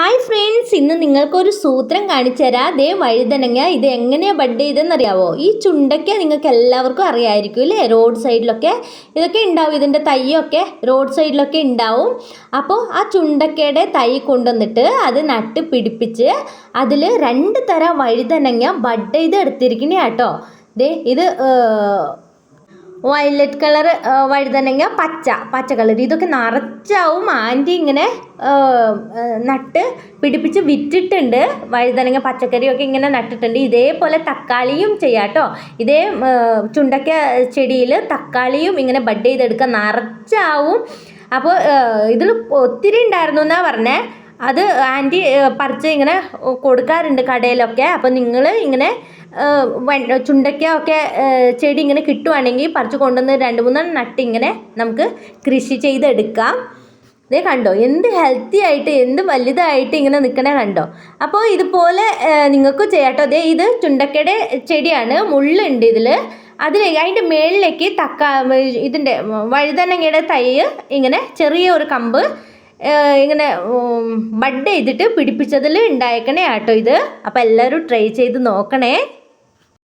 Hi friends ഇന്ന് നിങ്ങൾക്കൊരു സൂത്രം കാണിച്ചു തരാം അതേ വഴുതനങ്ങ ഇത് എങ്ങനെയാണ് ബഡ് ചെയ്തെന്നറിയാവോ ഈ ചുണ്ടയ്ക്ക നിങ്ങൾക്ക് എല്ലാവർക്കും അറിയാമായിരിക്കും അല്ലേ? റോഡ് സൈഡിലൊക്കെ ഇതൊക്കെ ഉണ്ടാവും. ഇതിന്റെ തൈയൊക്കെ റോഡ് സൈഡിലൊക്കെ ഉണ്ടാവും. അപ്പോൾ ആ ചുണ്ടക്കയുടെ തൈ കൊണ്ടുവന്നിട്ട് അത് നട്ട് പിടിപ്പിച്ച് അതിൽ രണ്ട് തരം വഴുതനങ്ങ ബഡ് ചെയ്ത് എടുത്തിരിക്കണേ കേട്ടോ. ദേ ഇത് വയലറ്റ് കളർ വഴുതനങ്ങ പച്ച പച്ച കളർ. ഇതൊക്കെ നിറച്ചാവും ആന്റി ഇങ്ങനെ നട്ട് പിടിപ്പിച്ച് വിറ്റിട്ടുണ്ട്. വഴുതനങ്ങ പച്ചക്കറിയൊക്കെ ഇങ്ങനെ നട്ടിട്ടുണ്ട്. ഇതേപോലെ തക്കാളിയും ചെയ്യാം കേട്ടോ ഇതേ ചുണ്ടക്ക ചെടിയിൽ തക്കാളിയും ഇങ്ങനെ ബഡ് ചെയ്തെടുക്കുക നിറച്ചാവും. അപ്പോൾ ഇതിൽ ഒത്തിരി ഉണ്ടായിരുന്നു എന്നാണ് പറഞ്ഞേ. അത് ആന്റി പറിച്ച് ഇങ്ങനെ കൊടുക്കാറുണ്ട് കടയിലൊക്കെ. അപ്പോൾ നിങ്ങൾ ഇങ്ങനെ ചുണ്ടക്കൊക്കെ ചെടി ഇങ്ങനെ കിട്ടുവാണെങ്കിൽ പറിച്ച് കൊണ്ടുവന്ന് രണ്ട് മൂന്നെണ്ണം നട്ട് ഇങ്ങനെ നമുക്ക് കൃഷി ചെയ്തെടുക്കാം. ഇതേ കണ്ടോ എന്ത് ഹെൽത്തി ആയിട്ട് എന്ത് വലുതായിട്ട് ഇങ്ങനെ നിൽക്കണേ കണ്ടോ. അപ്പോൾ ഇതുപോലെ നിങ്ങൾക്ക് ചെയ്യാട്ടോ അതേ ഇത് ചുണ്ടക്കയുടെ ചെടിയാണ് മുള്ളുണ്ട് ഇതിൽ അതിൽ അതിന്റെ മേളിലേക്ക് തക്ക ഇതിന്റെ വഴുതനങ്ങയുടെ തൈ ഇങ്ങനെ ചെറിയ ഒരു കമ്പ് ഇങ്ങനെ ബഡ് ചെയ്തിട്ട് പിടിപ്പിച്ചതിൽ ഉണ്ടായേക്കണേ ആട്ടോ ഇത്. അപ്പോൾ എല്ലാവരും ട്രൈ ചെയ്ത് നോക്കണേ.